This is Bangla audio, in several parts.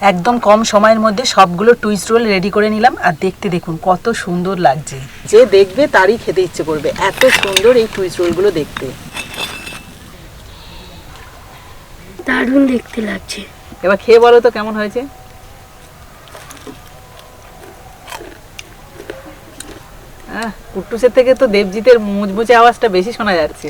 একদম কম সময়ের মধ্যে সবগুলো টুইস্ট রোল রেডি করে নিলাম আর দেখতে দেখুন কত সুন্দর লাগছে। যে দেখবে তারই খেতে ইচ্ছে করবে। এত সুন্দর এই টুইস্ট রোলগুলো দেখতে। দারুণ দেখতে লাগছে। এবার খেয়ে বলো তো কেমন হয়েছে? আহ, কুট্টুসের থেকে তো দেবজিতের মুচমুচে আওয়াজটা বেশি শোনা যাচ্ছে।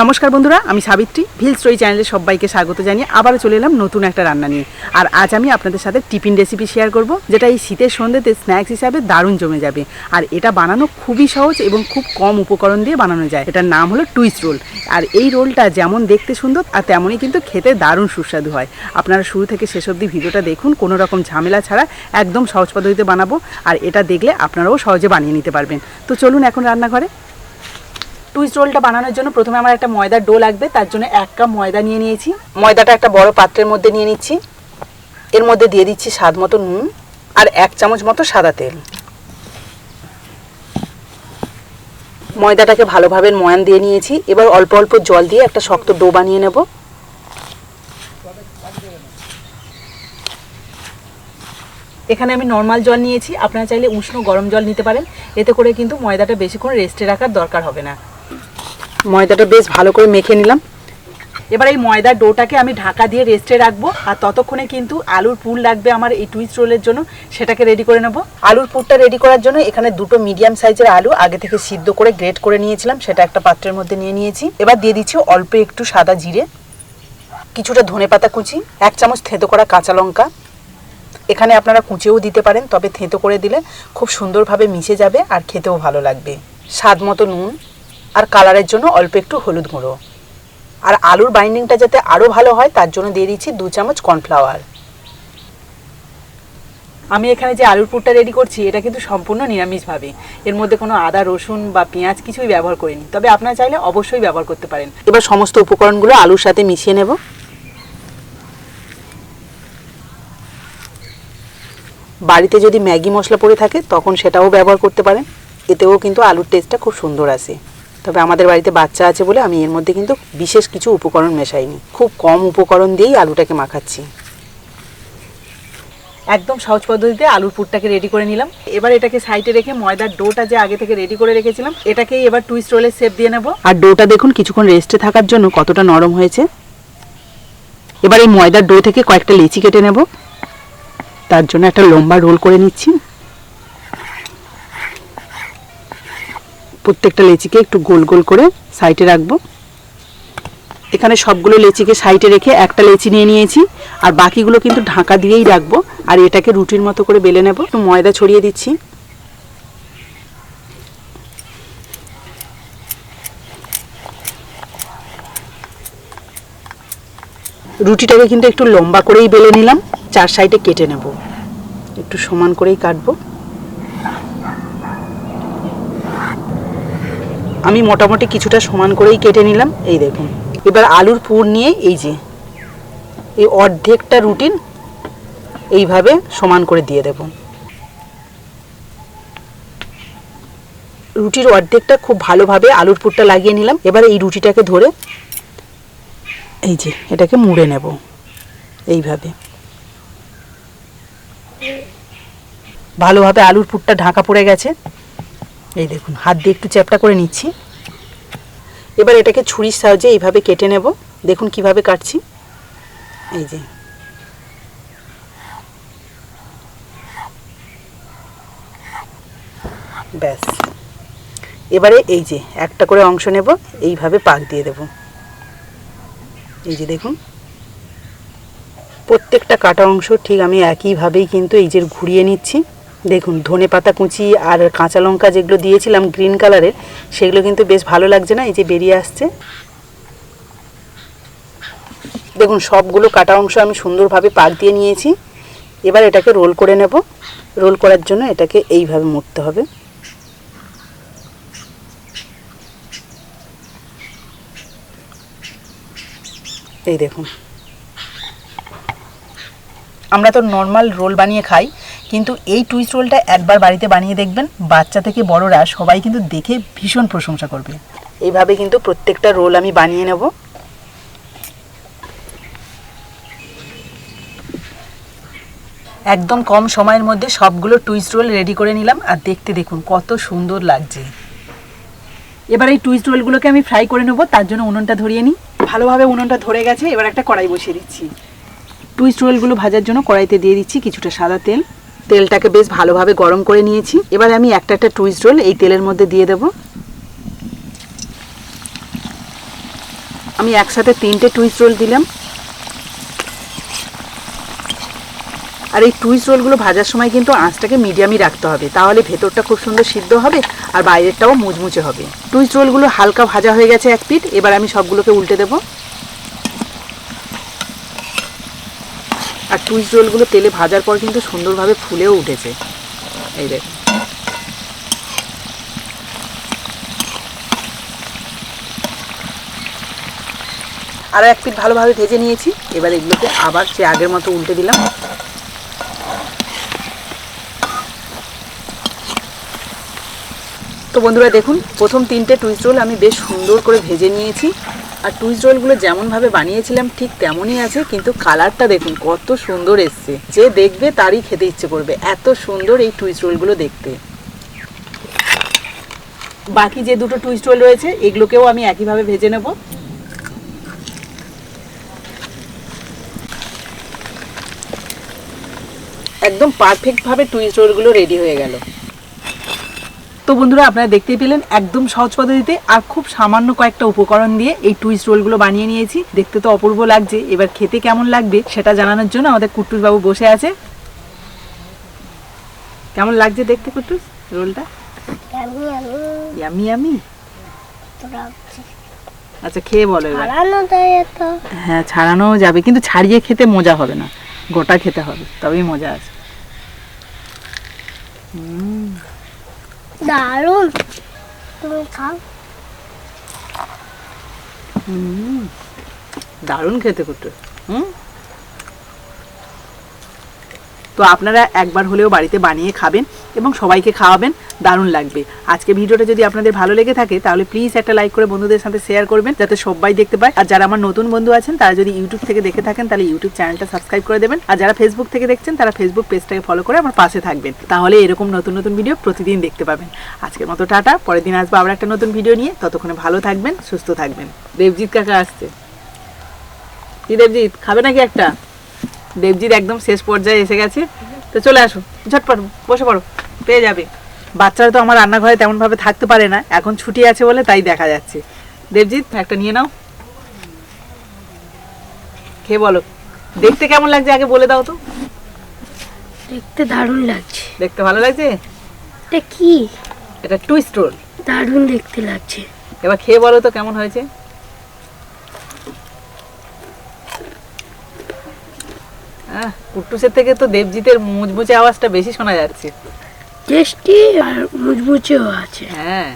নমস্কার বন্ধুরা, আমি সাবিত্রী ভিল স্টোরি চ্যানেলে সবাইকে স্বাগত জানিয়ে আবারও চলে এলাম নতুন একটা রান্না নিয়ে। আর আজ আমি আপনাদের সাথে টিফিন রেসিপি শেয়ার করব, যেটা এই শীতের সন্ধ্যেতে স্ন্যাক্স হিসাবে দারুণ জমে যাবে। আর এটা বানানো খুবই সহজ এবং খুব কম উপকরণ দিয়ে বানানো যায়। এটার নাম হলো টুইস্ট রোল আর এই রোলটা যেমন দেখতে সুন্দর, আর তেমনই কিন্তু খেতে দারুণ সুস্বাদু হয়। আপনারা শুরু থেকে শেষ অবধি ভিডিওটা দেখুন, কোনো রকম ঝামেলা ছাড়া একদম সহজ পদ্ধতিতে বানাবো। আর এটা দেখলে আপনারাও সহজে বানিয়ে নিতে পারবেন। তো চলুন এখন রান্নাঘরে। টুইস্ট রোলটা বানানোর জন্য প্রথমে আমার একটা ময়দার ডো লাগবে, তার জন্য এক কাপ ময়দা নিয়ে নিয়েছি। ময়দাটা একটা বড় পাত্রের মধ্যে নিয়ে নিচ্ছি। এর মধ্যে দিয়ে দিচ্ছি স্বাদ মতো নুন আর এক চামচ মতো সাদা তেল। ময়দাটাকে ভালোভাবে ময়ান দিয়ে নিয়েছি। এবার অল্প অল্প জল দিয়ে একটা শক্ত ডো বানিয়ে নেব। এখানে আমি নর্মাল জল নিয়েছি। আপনারা চাইলে উষ্ণ গরম জল নিতে পারেন। এতে করে কিন্তু ময়দাটা বেশিক্ষণ রেস্টে রাখার দরকার হবে না। ময়দাটা বেশ ভালো করে মেখে নিলাম। এবার এই ময়দার ডোটাকে আমি ঢাকা দিয়ে রেস্টে রাখব। আর ততক্ষণে কিন্তু আলুর পুর লাগবে আমার এই টুইস্ট রোলের জন্য। সেটাকে রেডি করে নেব। আলুর পুরটা রেডি করার জন্য এখানে দুটো মিডিয়াম সাইজের আলু আগে থেকে সিদ্ধ করে গ্রেট করে নিয়েছিলাম। সেটা একটা পাত্রের মধ্যে নিয়ে নিয়েছি। এবার দিয়ে দিচ্ছি অল্প একটু সাদা জিরে, কিছুটা ধনেপাতা কুচি, এক চামচ থেতো করা কাঁচা লঙ্কা এখানে আপনারা কুচেও দিতে পারেন, তবে থেঁতো করে দিলে খুব সুন্দরভাবে মিশে যাবে আর খেতেও ভালো লাগবে। স্বাদ মতো নুন আর কালারের জন্য অল্প একটু হলুদ গুঁড়ো। আর আলুর বাইন্ডিংটা যাতে আরও ভালো হয়, তার জন্য দিয়ে দিচ্ছি দু চামচ কর্নফ্লাওয়ার আমি এখানে যে আলুর পুরটা রেডি করছি, এটা কিন্তু সম্পূর্ণ নিরামিষভাবে। এর মধ্যে কোনো আদা, রসুন বা পেঁয়াজ কিছুই ব্যবহার করিনি। তবে আপনারা চাইলে অবশ্যই ব্যবহার করতে পারেন। এবার সমস্ত উপকরণগুলো আলুর সাথে মিশিয়ে নেব। বাড়িতে যদি ম্যাগি মশলা পড়ে থাকে তখন সেটাও ব্যবহার করতে পারেন। এতেও কিন্তু আলুর টেস্টটা খুব সুন্দর আসে। তবে আমাদের বাড়িতে বাচ্চা আছে বলে আমি এর মধ্যে কিন্তু বিশেষ কিছু উপকরণ মেশাইনি। খুব কম উপকরণ দিয়েই আলুটাকে মাখাচ্ছি। একদম সহজ পদ্ধতিতে আলুর পুরটাকে রেডি করে নিলাম। এবার এটাকে সাইডে রেখে ময়দার ডোটা যে আগে থেকে রেডি করে রেখেছিলাম এটাকেই এবার টুইস্ট রোলের শেপ দিয়ে নেব। আর ডোটা দেখুন কিছুক্ষণ রেস্টে থাকার জন্য কতটা নরম হয়েছে। এবার এই ময়দার ডো থেকে কয়েকটা লেচি কেটে নেব। তার জন্য একটা লম্বা রোল করে নিচ্ছি। প্রত্যেকটা লেচিকে একটু গোল গোল করে সাইডে রাখব। এখানে সবগুলো লেচিকে সাইডে রেখে একটা লেচি নিয়ে নিয়েছি। আর বাকিগুলো কিন্তু ঢাকা দিয়েই রাখব। আর এটাকে রুটির মতো করে বেলে নেব। একটু ময়দা ছড়িয়ে দিচ্ছি। রুটিটাকে কিন্তু একটু লম্বা করেই বেলে নিলাম। চার সাইডে কেটে নেব। একটু সমান করেই কাটবো। আমি মোটামুটি কিছুটা সমান করেই কেটে নিলাম। এই দেখুন। এবার আলুর পুর নিয়ে এই যে, এই অর্ধেকটা রুটিন এইভাবে সমান করে দিয়ে দেব। রুটির অর্ধেকটা খুব ভালোভাবে আলুর পুরটা লাগিয়ে নিলাম। এবার এই রুটিটাকে ধরে এই যে, এটাকে মুড়ে নেব। এইভাবে। ভালোভাবে আলুর পুরটা ঢাকা পড়ে গেছে। এই দেখুন, হাত দিয়ে একটু চ্যাপটা করে নিচ্ছি। এবার এটাকে ছুরির সাহায্যে এইভাবে কেটে নেব। দেখুন কীভাবে কাটছি। এই যে। ব্যাস। এবারে এই যে, একটা করে অংশ নেব, এইভাবে পাক দিয়ে দেব। এই যে দেখুন। প্রত্যেকটা কাটা অংশ ঠিক আমি একইভাবেই কিন্তু এই যে ঘুরিয়ে নিচ্ছি। দেখুন, ধনে পাতা কুচি আর কাঁচা লঙ্কা যেগুলো দিয়েছিলাম গ্রিন কালারের সেগুলো কিন্তু বেশ ভালো লাগছে না, এই যে বেরিয়ে আসছে। দেখুন, সবগুলো কাটা অংশ আমি সুন্দরভাবে পাক দিয়ে নিয়েছি। এবার এটাকে রোল করে নেব। রোল করার জন্য এটাকে এইভাবে মুড়তে হবে। এই দেখুন আমরা তো নর্মাল রোল বানিয়ে খাই, কিন্তু এই টুইস্ট রোলটা একবার বাড়িতে বানিয়ে দেখবেন, বাচ্চা থেকে বড়রা সবাই কিন্তু দেখে ভীষণ প্রশংসা করবে। এইভাবে কিন্তু প্রত্যেকটা রোল আমি বানিয়ে নেব। একদম কম সময়ের মধ্যে সবগুলো টুইস্ট রোল রেডি করে নিলাম, আর দেখতে দেখুন কত সুন্দর লাগছে। এবার এই টুইস্ট রোলগুলোকে আমি ফ্রাই করে নেব, তার জন্য উনুনটা ধরিয়ে নিই। ভালোভাবে উনুনটা ধরে গেছে, এবার একটা কড়াই বসিয়ে দিচ্ছি। টুইস্ট রোলগুলো ভাজার জন্য কড়াইতে দিয়ে দিচ্ছি কিছুটা সাদা তেল। তেলটাকে বেশ ভালোভাবে গরম করে নিয়েছি। এবার আমি একটা একটা টুইস্ট রোল এই তেলের মধ্যে দিয়ে দেবো। আমি একসাথে তিনটে টুইস্ট রোল দিলাম। আর এই টুইস্ট রোলগুলো ভাজার সময় কিন্তু আঁচটাকে মিডিয়ামই রাখতে হবে। তাহলে ভেতরটা খুব সুন্দর সিদ্ধ হবে আর বাইরেরটাও মুচমুচে হবে। টুইস্ট রোলগুলো হালকা ভাজা হয়ে গেছে এক পিঠ। এবার আমি সবগুলোকে উল্টে দেবো। আর টুইস্ট রোলগুলো তেলে ভাজার পর কিন্তু সুন্দরভাবে ফুলেও উঠেছে। এই দেখ। আরও এক পিঠ ভালোভাবে ভেজে নিয়েছি। এবার এগুলোকে আবার সে আগের মতো উল্টে দিলাম। তো বন্ধুরা দেখুন, প্রথম তিনটে টুইস্ট রোল আমি বেশ সুন্দর করে ভেজে নিয়েছি। আর টুইস্ট রোলগুলো যেমনভাবে বানিয়েছিলাম, ঠিক তেমনই আছে, কিন্তু কালারটা দেখুন, কত সুন্দর এসছে। যে দেখবে তারই খেতে ইচ্ছে করবে। এত সুন্দর এই টুইস্ট রোলগুলো দেখতে। বাকি যে দুটো টুইস্ট রোল রয়েছে, এগুলোকেও আমি একইভাবে ভেজে নেব। একদম পারফেক্টভাবে টুইস্ট রোলগুলো রেডি হয়ে গেল। তো বন্ধুরা আপনারা দেখতেই পেলেন একদম সহজ পদ্ধতিতে আর খুব সামান্য কয়েকটা উপকরণ দিয়ে এই টুইস্ট রোলগুলো বানিয়ে নিয়েছি। দেখতে তো অপূর্ব লাগছে। এবার খেতে কেমন লাগবে সেটা জানানোর জন্য আমাদের কুট্টুস বাবু বসে আছে। কেমন লাগছে দেখতে কুট্টুস রোলটা ইয়ামি আচ্ছা খেয়ে বলো এবার। হ্যাঁ ছাড়ানোও যাবে কিন্তু ছাড়িয়ে খেতে মজা হবে না। গোটা খেতে হবে তবেই মজা আছে। দারুণ। তুমি খাও। দারুণ খেতে করতে। হুম? তো আপনারা একবার হলেও বাড়িতে বানিয়ে খাবেন এবং সবাইকে খাওয়াবেন, দারুণ লাগবে। আজকে ভিডিওটা যদি আপনাদের ভালো লেগে থাকে, তাহলে প্লিজ একটা লাইক করে বন্ধুদের সাথে শেয়ার করবেন, যাতে সবাই দেখতে পায়। আর যারা আমার নতুন বন্ধু আছেন, তারা যদি ইউটিউব থেকে দেখে থাকেন, তাহলে ইউটিউব চ্যানেলটা সাবস্ক্রাইব করে দেবেন। আর যারা ফেসবুক থেকে দেখছেন, তারা ফেসবুক পেজটাকে ফলো করে আমার পাশে থাকবেন। তাহলে এরকম নতুন নতুন ভিডিও প্রতিদিন দেখতে পাবেন। আজকের মতো টাটা, পরের দিন আসব আবার একটা নতুন ভিডিও নিয়ে। ততক্ষণে ভালো থাকবেন, সুস্থ থাকবেন। দেবজিৎ কাকা আসছে। কি দেবজিৎ, খাবে নাকি একটা? দেবজিৎ একদম শেষ পর্যায়ে এসে গেছে। তো চলে আসো ঝটপট বসে পড়ো পেয়ে যাবে। বাচ্চারা তো আমার রান্নাঘরে তেমনভাবে থাকতে পারে না এখন ছুটি আছে বলে তাই দেখা যাচ্ছে। দেবজিৎ একটা নিয়ে নাও। খেয়ে বলো দেখতে কেমন লাগছে আগে বলে দাও তো। দেখতে দারুণ লাগছে। দেখতে ভালো লাগছে? এটা কি? এটা টুইস্ট রোল দারুণ দেখতে লাগছে। এবার খেয়ে বলো তো কেমন হয়েছে আহ, কুট্টুসের থেকে তো দেবজিতের মুচমুচে আওয়াজটা বেশি শোনা যাচ্ছে। টেস্টি আর মুচমুচেও আছে। হ্যাঁ।